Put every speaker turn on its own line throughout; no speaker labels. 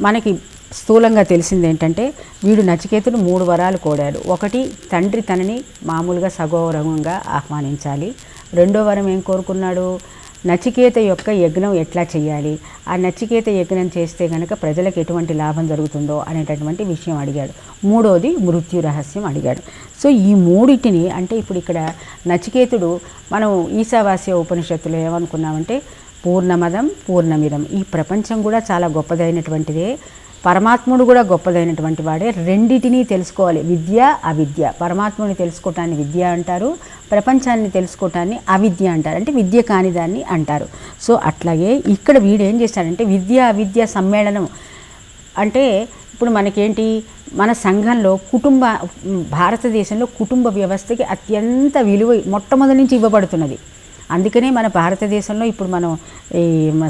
మనకి స్థూలంగా తెలిసింది ఏంటంటే వీడు నచికేతుడు మూడు వరాలు కోడాడు. ఒకటి తండ్రి తనని మామూలుగా సగౌరవంగా ఆహ్వానించాలి. రెండో వరం ఏం కోరుకున్నాడు? నచికేత యొక్క యజ్ఞం ఎట్లా చేయాలి? ఆ నచికేత యజ్ఞం చేస్తే కనుక ప్రజలకు ఎటువంటి లాభం జరుగుతుందో అనేటటువంటి విషయం అడిగాడు. మూడోది మృత్యు రహస్యం అడిగాడు. సో ఈ మూడిటిని అంటే ఇప్పుడు ఇక్కడ నచికేతుడు మనం ఈశావాస్య ఉపనిషత్తులో ఏమనుకున్నామంటే పూర్ణమదం పూర్ణమిదం. ఈ ప్రపంచం కూడా చాలా గొప్పదైనటువంటిదే. పరమాత్ముడు కూడా గొప్పదైనటువంటి వాడే. రెండిటిని తెలుసుకోవాలి. విద్య అవిద్య. పరమాత్ముని తెలుసుకోవటాన్ని విద్య అంటారు. ప్రపంచాన్ని తెలుసుకోవటాన్ని అవిద్య అంటారు. అంటే విద్య కాని దాన్ని అంటారు. సో అట్లాగే ఇక్కడ వీడు ఏం చేశాడంటే విద్య అవిద్య సమ్మేళనం. అంటే ఇప్పుడు మనకేంటి? మన సంఘంలో కుటుంబ భారతదేశంలో కుటుంబ వ్యవస్థకి అత్యంత విలువ మొట్టమొదటి నుంచి ఇవ్వబడుతున్నది. అందుకనే మన భారతదేశంలో ఇప్పుడు మనం ఈ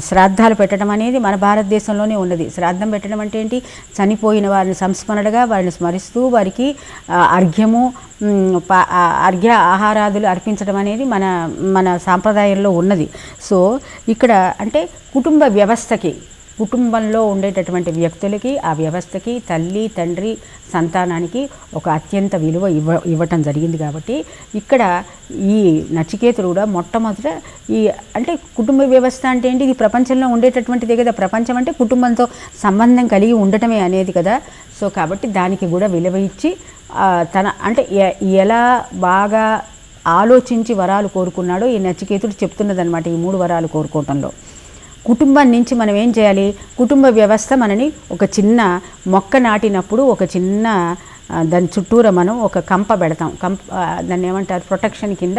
శ్రాద్ధాలు పెట్టడం అనేది మన భారతదేశంలోనే ఉన్నది. శ్రాద్ధం పెట్టడం అంటే ఏంటి? చనిపోయిన వారిని సంస్మరణగా వారిని స్మరిస్తూ వారికి అర్ఘ్యము అర్ఘ్య ఆహారాదులు అర్పించడం అనేది మన మన సాంప్రదాయంలో ఉన్నది. సో ఇక్కడ అంటే కుటుంబ వ్యవస్థకి కుటుంబంలో ఉండేటటువంటి వ్యక్తులకి ఆ వ్యవస్థకి తల్లి తండ్రి సంతానానికి ఒక అత్యంత విలువ ఇవ్వ ఇవ్వటం జరిగింది కాబట్టి ఇక్కడ ఈ నచికేతుడు కూడా మొట్టమొదట ఈ అంటే కుటుంబ వ్యవస్థ అంటే ఏంటి? ఇది ప్రపంచంలో ఉండేటటువంటిదే కదా. ప్రపంచం అంటే కుటుంబంతో సంబంధం కలిగి ఉండటమే అనేది కదా. సో కాబట్టి దానికి కూడా విలువ ఇచ్చి తన అంటే ఎలా బాగా ఆలోచించి వరాలు కోరుకున్నాడో ఈ నచికేతుడు చెప్తున్నదనమాట ఈ మూడు వరాలు కోరుకోవటంలో. కుటుంబం నుంచి మనం ఏం చేయాలి? కుటుంబ వ్యవస్థ మనని ఒక చిన్న మొక్క నాటినప్పుడు ఒక చిన్న దాని చుట్టూరా మనం ఒక కంప పెడతాం. కంప దాన్ని ఏమంటారు? ప్రొటెక్షన్ కింద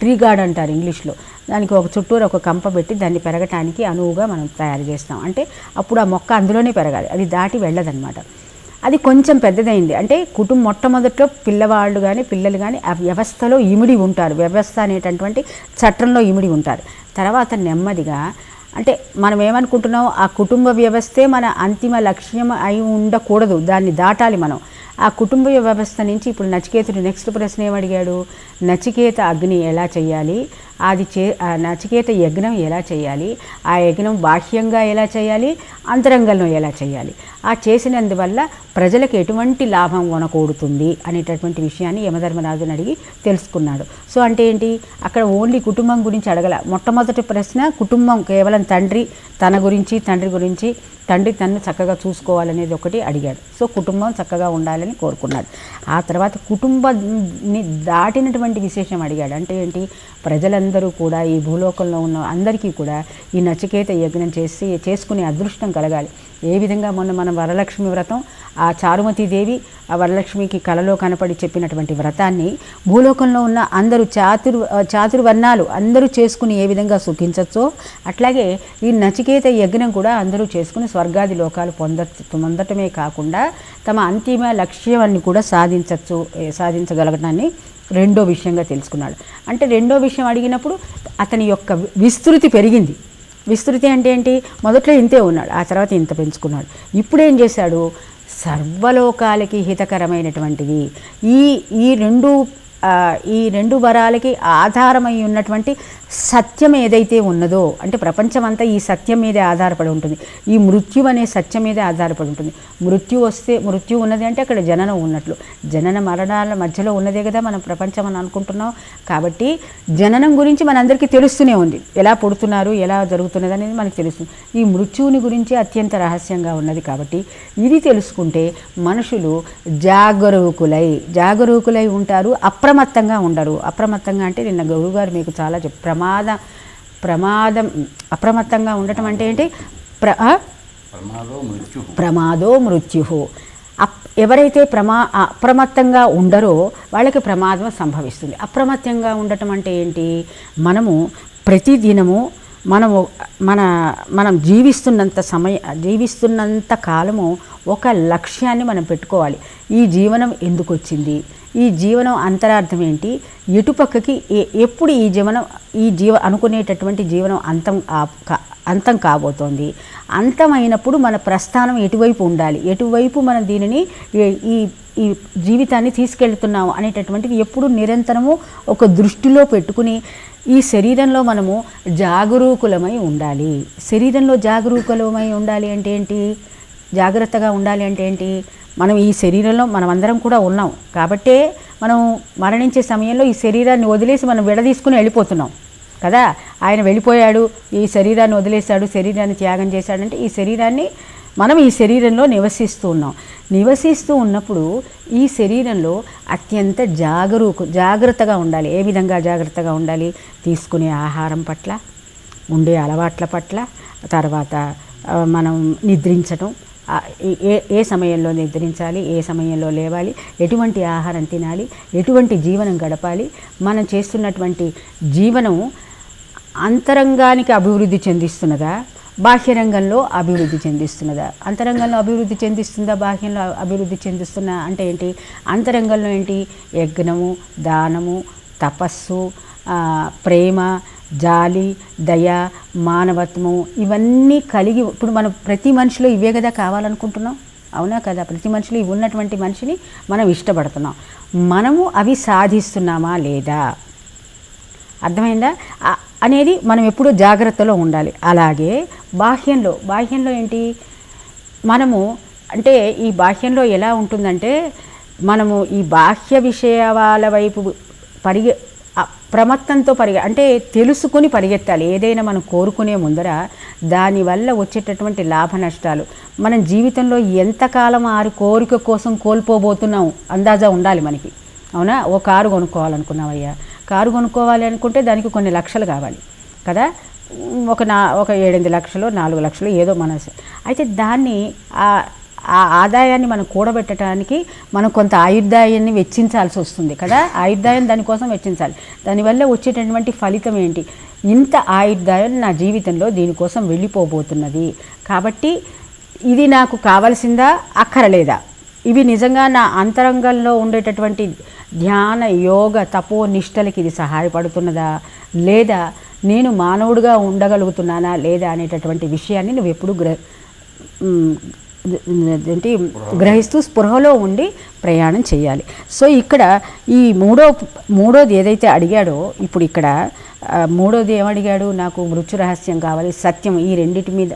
ట్రీ గార్డ్ అంటారు ఇంగ్లీష్లో. దానికి ఒక చుట్టూరా ఒక కంప పెట్టి దాన్ని పెరగటానికి అనువుగా మనం తయారు చేస్తాం. అంటే అప్పుడు ఆ మొక్క అందులోనే పెరగాలి. అది దాటి వెళ్ళదనమాట అది కొంచెం పెద్దదైంది. అంటే కుటుంబం మొట్టమొదట్లో పిల్లవాళ్ళు కానీ పిల్లలు కానీ ఆ వ్యవస్థలో ఇమిడి ఉంటారు. వ్యవస్థ అనేటటువంటి చట్టంలో ఇమిడి ఉంటారు. తర్వాత నెమ్మదిగా అంటే మనం ఏమనుకుంటున్నాం ఆ కుటుంబ వ్యవస్థే మన అంతిమ లక్ష్యం అయి ఉండకూడదు దాన్ని దాటాలి మనం. ఆ కుటుంబ వ్యవస్థ నుంచి ఇప్పుడు నచికేతుడు నెక్స్ట్ ప్రశ్న ఏమడిగాడు నచికేత అగ్ని ఎలా చేయాలి? అది చే ఆ నచికేత యజ్ఞం ఎలా చేయాలి? ఆ యజ్ఞం బాహ్యంగా ఎలా చేయాలి? అంతరంగంలో ఎలా చేయాలి? ఆ చేసినందువల్ల ప్రజలకు ఎటువంటి లాభం కొనకూడుతుంది అనేటటువంటి విషయాన్ని యమధర్మరాజుని అడిగి తెలుసుకున్నాడు. సో అంటే ఏంటి? అక్కడ ఓన్లీ కుటుంబం గురించి అడగల. మొట్టమొదటి ప్రశ్న కుటుంబం కేవలం తండ్రి తన గురించి తండ్రి గురించి తండ్రి తన్ను చక్కగా చూసుకోవాలనేది ఒకటి అడిగాడు. సో కుటుంబం చక్కగా ఉండాలని కోరుకున్నాడు. ఆ తర్వాత కుటుంబాన్ని దాటినటువంటి విశేషం అడిగాడు. అంటే ఏంటి? ప్రజలందరూ కూడా ఈ భూలోకంలో ఉన్న అందరికీ కూడా ఈ నచికేత యజ్ఞం చేసి చేసుకునే అదృష్టం కలగాలి. ఏ విధంగా మొన్న మన వరలక్ష్మి వ్రతం ఆ చారుమతి దేవి ఆ వరలక్ష్మికి కలలో కనపడి చెప్పినటువంటి వ్రతాన్ని భూలోకంలో ఉన్న అందరూ చాతుర్ చాతుర్వర్ణాలు అందరూ చేసుకుని ఏ విధంగా సుఖించచ్చో అట్లాగే ఈ నచికేత యజ్ఞం కూడా అందరూ చేసుకుని స్వర్గాది లోకాలు పొంద పొందటమే కాకుండా తమ అంతిమ లక్ష్యాన్ని కూడా సాధించవచ్చు సాధించగలగడాన్ని సాధించగలగటాన్ని రెండో విషయంగా తెలుసుకున్నాడు. అంటే రెండో విషయం అడిగినప్పుడు అతని యొక్క విస్తృతి పెరిగింది. విస్తృతి అంటే ఏంటి? మొదట్లో ఇంతే ఉన్నాడు ఆ తర్వాత ఇంత పెంచుకున్నాడు. ఇప్పుడు ఏం చేశాడు? సర్వలోకాలకి హితకరమైనటువంటిది. ఈ ఈ రెండు ఈ రెండు వరాలకి ఆధారమై ఉన్నటువంటి సత్యం ఏదైతే ఉన్నదో అంటే ప్రపంచం అంతా ఈ సత్యం మీదే ఆధారపడి ఉంటుంది. ఈ మృత్యు అనే సత్యం మీదే ఆధారపడి ఉంటుంది. మృత్యు వస్తే మృత్యు ఉన్నది అంటే అక్కడ జననం ఉన్నట్లు. జనన మరణాల మధ్యలో ఉన్నదే కదా మనం ప్రపంచం అని అనుకుంటున్నాం. కాబట్టి జననం గురించి మనందరికీ తెలుస్తూనే ఉంది. ఎలా పుడుతున్నారు ఎలా జరుగుతున్నది అనేది మనకు తెలుస్తుంది. ఈ మృత్యువుని గురించి అత్యంత రహస్యంగా ఉన్నది కాబట్టి ఇది తెలుసుకుంటే మనుషులు జాగరూకులై జాగరూకులై ఉంటారు అప్రమత్తంగా ఉండరు. అప్రమత్తంగా అంటే నిన్న గురువుగారు మీకు చాలా చెప్ ప్రమాద ప్రమాదం అప్రమత్తంగా ఉండటం అంటే ఏంటి? ప్ర?
ప్రమాదో మృత్యు.
ఎవరైతే ప్రమా అప్రమత్తంగా ఉండరో వాళ్ళకి ప్రమాదం సంభవిస్తుంది. అప్రమత్తంగా ఉండటం అంటే ఏంటి? మనము ప్రతిదినము మనము మన మనం జీవిస్తున్నంత సమయ జీవిస్తున్నంత కాలము ఒక లక్ష్యాన్ని మనం పెట్టుకోవాలి. ఈ జీవనం ఎందుకు వచ్చింది? ఈ జీవనం అంతరార్థం ఏంటి? ఎటుపక్కకి ఎప్పుడు ఈ జీవనం ఈ జీవ అనుకునేటటువంటి జీవనం అంతం కా- అంతం కాబోతోంది. అంతమైనప్పుడు మన ప్రస్థానం ఎటువైపు ఉండాలి? ఎటువైపు మనం దీనిని ఈ- ఈ ఈ జీవితాన్ని తీసుకెళ్తున్నాము అనేటటువంటిది ఎప్పుడు నిరంతరము ఒక దృష్టిలో పెట్టుకుని ఈ శరీరంలో మనము జాగరూకులమై ఉండాలి. శరీరంలో జాగరూకులమై ఉండాలి అంటే ఏంటి? జాగ్రత్తగా ఉండాలి అంటే ఏంటి? మనం ఈ శరీరంలో మనం అందరం కూడా ఉన్నాం. కాబట్టే మనం మరణించే సమయంలో ఈ శరీరాన్ని వదిలేసి మనం విడదీసుకుని వెళ్ళిపోతున్నాం. కదా? ఆయన వెళ్ళిపోయాడు ఈ శరీరాన్ని వదిలేశాడు శరీరాన్ని త్యాగం చేశాడంటే ఈ శరీరాన్ని మనం ఈ శరీరంలో నివసిస్తూ ఉన్నాం. నివసిస్తూ ఉన్నప్పుడు ఈ శరీరంలో అత్యంత జాగరూకు జాగ్రత్తగా ఉండాలి. ఏ విధంగా జాగ్రత్తగా ఉండాలి? తీసుకునే ఆహారం పట్ల ఉండే అలవాట్ల పట్ల తర్వాత మనం నిద్రించటం ఏ- ఏ సమయంలో నిద్రించాలి ఏ సమయంలో లేవాలి ఎటువంటి ఆహారం తినాలి ఎటువంటి జీవనం గడపాలి మనం చేస్తున్నటువంటి జీవనం అంతరంగానికి అభివృద్ధి చెందిస్తున్నదా? బాహ్యరంగంలో అభివృద్ధి చెందిస్తున్నదా? అంతరంగంలో అభివృద్ధి చెందిస్తుందా? బాహ్యంలో అభివృద్ధి చెందిస్తున్నా అంటే ఏంటి? అంతరంగంలో ఏంటి? యజ్ఞము దానము తపస్సు ప్రేమ జాలి దయ మానవత్వము ఇవన్నీ కలిగి ఇప్పుడు మనం ప్రతి మనిషిలో ఇవే కదా కావాలనుకుంటున్నాం? అవునా కదా? ప్రతి మనిషిలో ఇవి ఉన్నటువంటి మనిషిని మనం ఇష్టపడుతున్నాం. మనము అవి సాధిస్తున్నామా లేదా? అర్థమైందా? అనేది మనం ఎప్పుడూ జాగ్రత్తలో ఉండాలి. అలాగే బాహ్యంలో బాహ్యంలో ఏంటి? మనము అంటే ఈ బాహ్యంలో ఎలా ఉంటుందంటే మనము ఈ బాహ్య విషయాల వైపు పరిగె ప్రమత్తంతో పరిగె అంటే తెలుసుకొని పరిగెత్తాలి. ఏదైనా మనం కోరుకునే ముందర దానివల్ల వచ్చేటటువంటి లాభ నష్టాలు. మనం జీవితంలో ఎంతకాలం ఆరు కోరిక కోసం కోల్పోబోతున్నాం అందాజా ఉండాలి మనకి. అవునా? ఓ కారు కొనుక్కోవాలనుకున్నావయ్యా. కారు కొనుక్కోవాలి అనుకుంటే దానికి కొన్ని లక్షలు కావాలి. కదా? ఒక నా ఒక ఏడెనిమిది లక్షలు నాలుగు లక్షలు ఏదో మన అయితే దాన్ని ఆ ఆదాయాన్ని మనం కూడబెట్టడానికి మనం కొంత ఆయుర్దాయాన్ని వెచ్చించాల్సి వస్తుంది కదా? ఆయుర్దాయం దానికోసం వెచ్చించాలి. దానివల్ల వచ్చేటటువంటి ఫలితం ఏంటి? ఇంత ఆయుర్దాయం నా జీవితంలో దీనికోసం వెళ్ళిపోబోతున్నది. కాబట్టి ఇది నాకు కావలసిందా? అక్కరలేదా? ఇవి నిజంగా నా అంతరంగంలో ఉండేటటువంటి ధ్యాన యోగ తపో నిష్టలకి ఇది సహాయపడుతున్నదా? లేదా నేను మానవుడిగా ఉండగలుగుతున్నానా? లేదా అనేటటువంటి విషయాన్ని నువ్వు ఎప్పుడు గ్ర ఏంటి గ్రహిస్తూ స్పృహలో ఉండి ప్రయాణం చేయాలి. సో ఇక్కడ ఈ మూడో మూడోది ఏదైతే అడిగాడో ఇప్పుడు ఇక్కడ మూడోది ఏమడిగాడు? నాకు మృత్యు రహస్యం కావాలి సత్యం ఈ రెండిటి మీద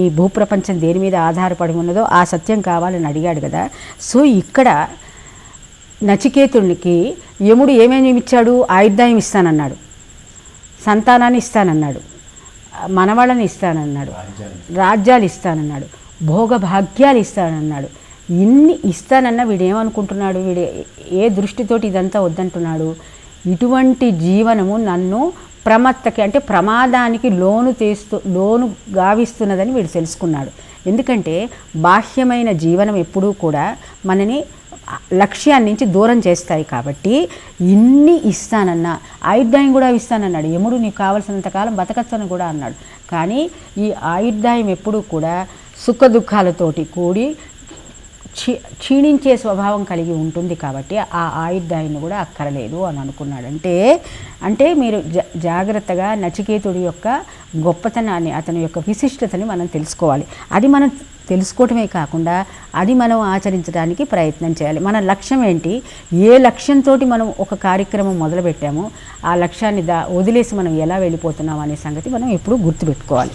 ఈ భూప్రపంచం దేని మీద ఆధారపడి ఉన్నదో ఆ సత్యం కావాలని అడిగాడు కదా. సో ఇక్కడ నచికేతునికి యముడు ఏమేమి ఇచ్చాడు? ఆయుర్దాయం ఇస్తానన్నాడు. సంతానాన్ని ఇస్తానన్నాడు. మనవాళ్ళని ఇస్తానన్నాడు. రాజ్యాలు ఇస్తానన్నాడు. భోగభాగ్యాలు ఇస్తానన్నాడు ఇన్ని ఇస్తానన్న వీడు ఏమనుకుంటున్నాడు వీడు ఏ దృష్టితోటి ఇదంతా వద్దంటున్నాడు? ఇటువంటి జీవనము నన్ను ప్రమత్తకి అంటే ప్రమాదానికి లోను తీస్తూ లోను గావిస్తున్నదని వీడు తెలుసుకున్నాడు. ఎందుకంటే బాహ్యమైన జీవనం ఎప్పుడూ కూడా మనని లక్ష్యాన్ని నుంచి దూరం చేస్తాయి కాబట్టి ఇన్ని ఇస్తానన్నా ఆయుర్దాయం కూడా ఇస్తానన్నాడు. యముడు నీకు కావలసినంతకాలం బతకచ్చని కూడా అన్నాడు. కానీ ఈ ఆయుర్దాయం ఎప్పుడూ కూడా సుఖ దుఃఖాలతోటి కూడి క్షీ క్షీణించే స్వభావం కలిగి ఉంటుంది కాబట్టి ఆ ఆయుర్దాయాన్ని కూడా అక్కరలేదు అని అనుకున్నాడు. అంటే అంటే మీరు జా జాగ్రత్తగా నచికేతుడి యొక్క గొప్పతనాన్ని అతని యొక్క విశిష్టతని మనం తెలుసుకోవాలి. అది మనం తెలుసుకోవటమే కాకుండా అది మనం ఆచరించడానికి ప్రయత్నం చేయాలి. మన లక్ష్యం ఏంటి? ఏ లక్ష్యంతో మనం ఒక కార్యక్రమం మొదలుపెట్టామో ఆ లక్ష్యాన్ని దా వదిలేసి మనం ఎలా వెళ్ళిపోతున్నాం అనే సంగతి మనం ఎప్పుడూ గుర్తుపెట్టుకోవాలి.